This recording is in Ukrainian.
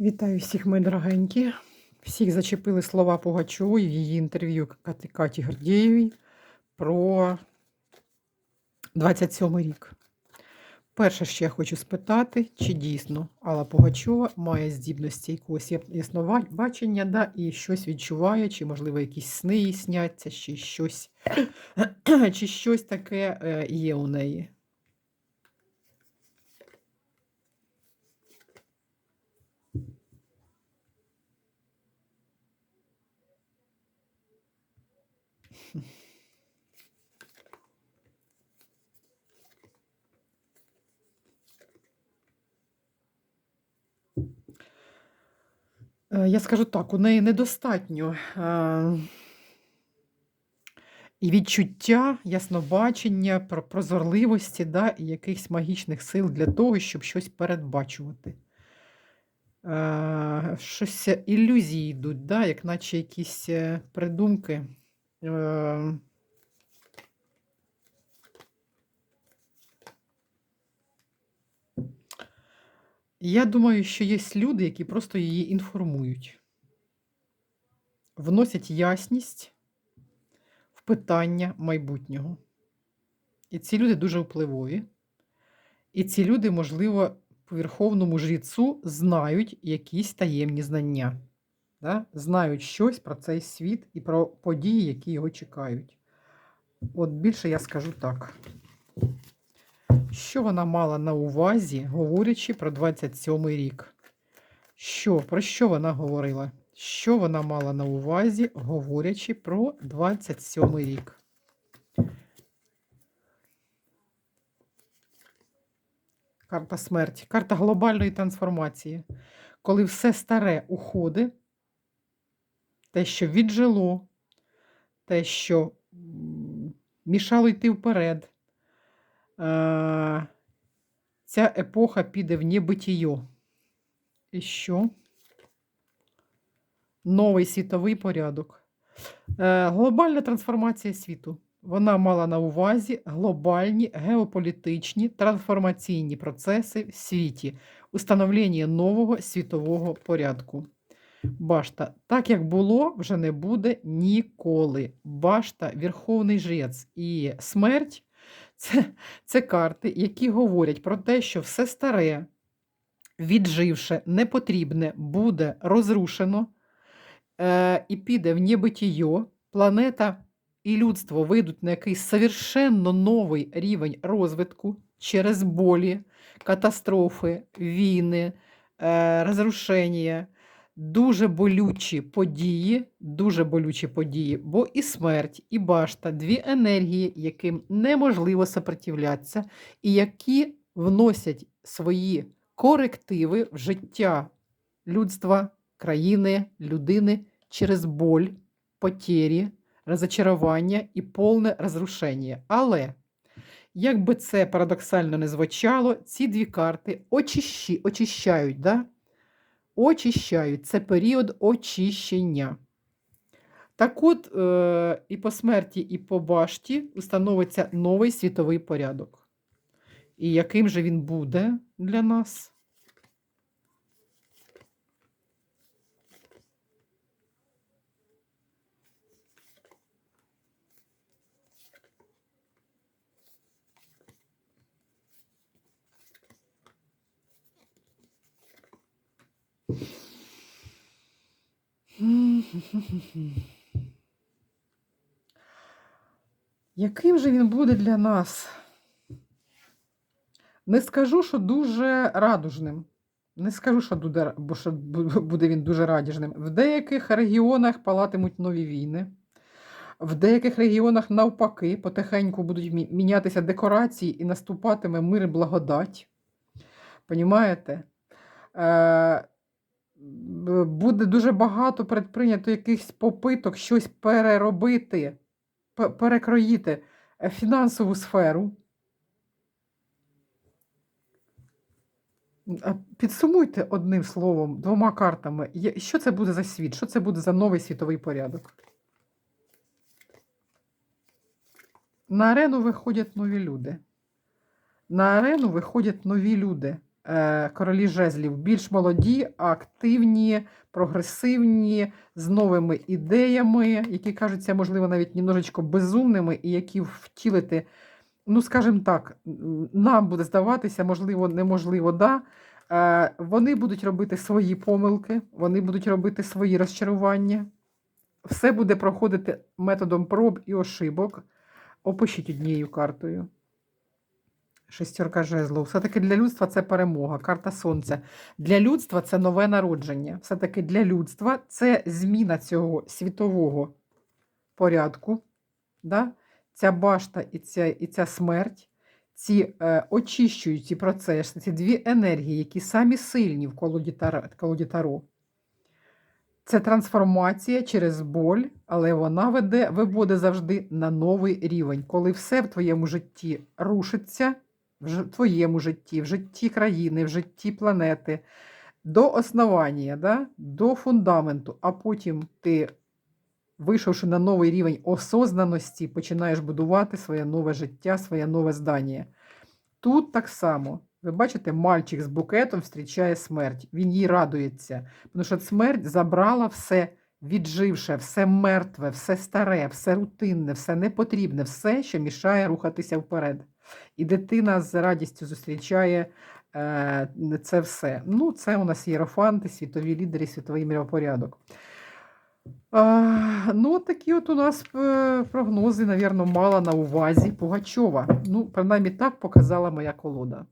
Вітаю всіх, мої дорогенькі. Всіх зачепили слова Пугачової в її інтерв'ю Каті, Каті Гордєєвій про 27 рік. Перше, що я хочу спитати, чи дійсно Алла Пугачова має здібності якогось бачення, да, і щось відчуває, чи, можливо, якісь сни сняться, чи щось, чи щось таке е, є у неї. Я скажу так, у неї недостатньо е, і відчуття, яснобачення, прозорливості, да, і якихось магічних сил для того, щоб щось передбачувати. Е, Щось е, ілюзії йдуть, да, як наче якісь е, придумки. Я думаю, що є люди, які просто її інформують, вносять ясність в питання майбутнього. І ці люди дуже впливові. І ці люди, можливо, по верховному жріцу знають якісь таємні знання, да? знають щось про цей світ і про події, які його чекають. От більше я скажу так. Що вона мала на увазі, говорячи про 27-й рік? Що, про що вона говорила? Що вона мала на увазі, говорячи про 27-й рік? Карта смерті, карта глобальної трансформації. Коли все старе уходить, те, що віджило, те, що мішало йти вперед, ця епоха піде в небитіє. І що? Новий світовий порядок. Е, Глобальна трансформація світу. Вона мала на увазі глобальні геополітичні трансформаційні процеси в світі, установлення нового світового порядку. Башта, так як було, вже не буде ніколи. Башта, Верховний Жрець і смерть це, це карти, які говорять про те, що все старе, відживше, непотрібне, буде розрушено е, і піде в небитіє. Планета і людство вийдуть на якийсь совершенно новий рівень розвитку через болі, катастрофи, війни, е, розрушення, дуже болючі події, дуже болючі події, бо і смерть, і башта дві енергії, яким неможливо сопротивлятися, і які вносять свої корективи в життя людства, країни, людини через боль, потері, розочарування і повне розрушення. Але, як би це парадоксально не звучало, ці дві карти очищі, очищають, да? Очищають. Це період очищення. Так от, е, і по смерті, і по башті установиться новий світовий порядок. І яким же він буде для нас? Яким же він буде для нас? Не скажу, що дуже радужним. Не скажу, що буде, він дуже радіжним. В деяких регіонах палатимуть нові війни. В деяких регіонах, навпаки, потихеньку будуть мінятися декорації і наступатиме мир і благодать. Понімаєте? Е, буде дуже багато предприйнято якихось попиток щось переробити, перекроїти е, фінансову сферу. Підсумуйте одним словом, двома картами, що це буде за світ, що це буде за новий світовий порядок. На арену виходять нові люди. На арену виходять нові люди. Е, королі жезлів більш молоді, активні, прогресивні, з новими ідеями, які кажуться, можливо, навіть немножечко безумними, і які втілити, ну, скажімо так, нам буде здаватися, можливо, неможливо, да. Е, Вони будуть робити свої помилки, вони будуть робити свої розчарування. Все буде проходити методом проб і ошибок. Опишіть однією картою. Шестерка жезлов. Все-таки для людства це перемога, карта сонця. Для людства це нове народження. Все-таки для людства це зміна цього світового порядку. Да? Ця башта і ця, і ця смерть, ці е, очищуючі процеси, ці дві енергії, які самі сильні в колоді Таро. колоді Таро. Це трансформація через боль, але вона веде, виводить завжди на новий рівень. Коли все в твоєму житті рушиться, в твоєму житті, в житті країни, в житті планети, до основання, да? до фундаменту, а потім ти, вийшовши на новий рівень осознаності, починаєш будувати своє нове життя, своє нове здання. Тут так само. Ви бачите, мальчик з букетом зустрічає смерть. Він їй радується, тому що смерть забрала все відживше, все мертве, все старе, все рутинне, все непотрібне, все, що мішає рухатися вперед. І дитина з радістю зустрічає е, це все. Ну, це у нас єрофанти, світові лідери, світовий міропорядок. Ну, такі от у нас е, прогнози, навірно, мала на увазі Пугачова. Ну, принаймні так показала моя колода.